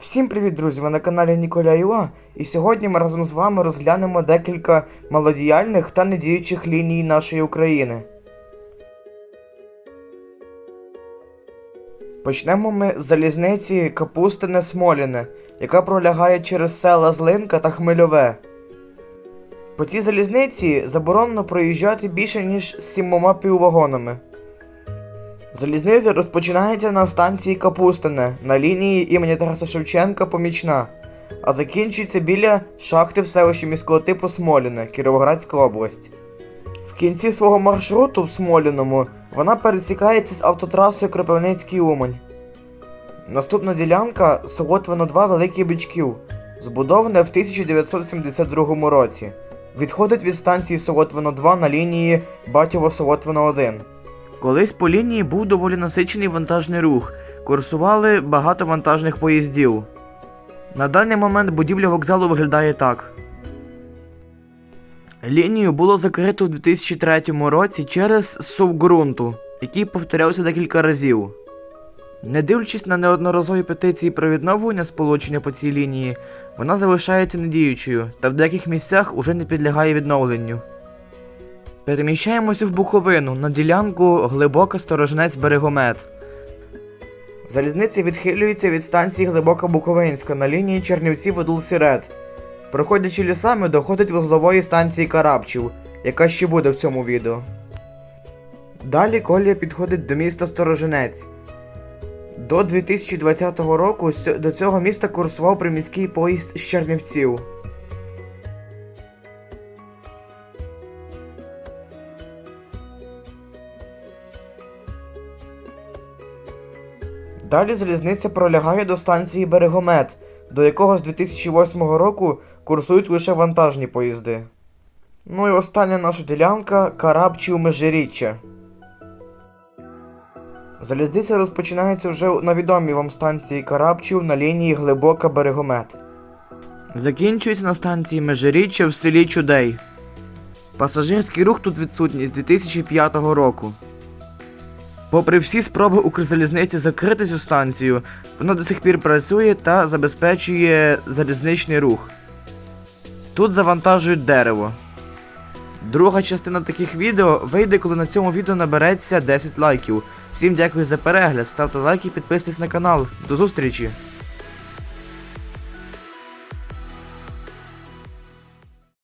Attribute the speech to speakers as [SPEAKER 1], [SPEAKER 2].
[SPEAKER 1] Всім привіт, друзі! Ви на каналі Ніколя Іла, і сьогодні ми разом з вами розглянемо декілька малодіяльних та недіючих ліній нашої України. Почнемо ми з залізниці Капустине Смоліне, яка пролягає через села Злинка та Хмельове. По цій залізниці заборонено проїжджати більше ніж сімома піввагонами. Залізниця розпочинається на станції Капустине на лінії імені Тараса Шевченка Помічна, а закінчується біля шахти в селищі міського типу Смоліне, Кіровоградська область. В кінці свого маршруту в Смоліному вона пересікається з автотрасою Кропивницький Умань. Наступна ділянка Солотвино 2 Великий Бичків, збудоване в 1972 році. Відходить від станції Солотвино 2 на лінії Батьово Солотвино 1. Колись по лінії був доволі насичений вантажний рух, курсували багато вантажних поїздів. На даний момент будівля вокзалу виглядає так. Лінію було закрито у 2003 році через сув ґрунту, який повторявся декілька разів. Не дивлячись на неодноразові петиції про відновлення сполучення по цій лінії, вона залишається недіючою та в деяких місцях уже не підлягає відновленню. Переміщаємося в Буковину на ділянку Глибока Сторожнець Берегомет. Залізниця відхилюється від станції Глибока Буковинська на лінії Чернівці Водул Сірет. Проходячи лісами, доходить вузлової станції Карабчів, яка ще буде в цьому відео. Далі колія підходить до міста Сторожинець. До 2020 року до цього міста курсував приміський поїзд з Чернівців. Далі залізниця пролягає до станції Берегомет, до якого з 2008 року курсують лише вантажні поїзди. Ну і остання наша ділянка Карабчів Межиріччя. Залізниця розпочинається вже на відомій вам станції Карабчів на лінії Глибока Берегомет. Закінчується на станції Межиріччя в селі Чудей. Пасажирський рух тут відсутній з 2005 року. Попри всі спроби Укрзалізниці закрити цю станцію, вона до сих пір працює та забезпечує залізничний рух. Тут завантажують дерево. Друга частина таких відео вийде, коли на цьому відео набереться 10 лайків. Всім дякую за перегляд, ставте лайки, підписуйтесь на канал. До зустрічі!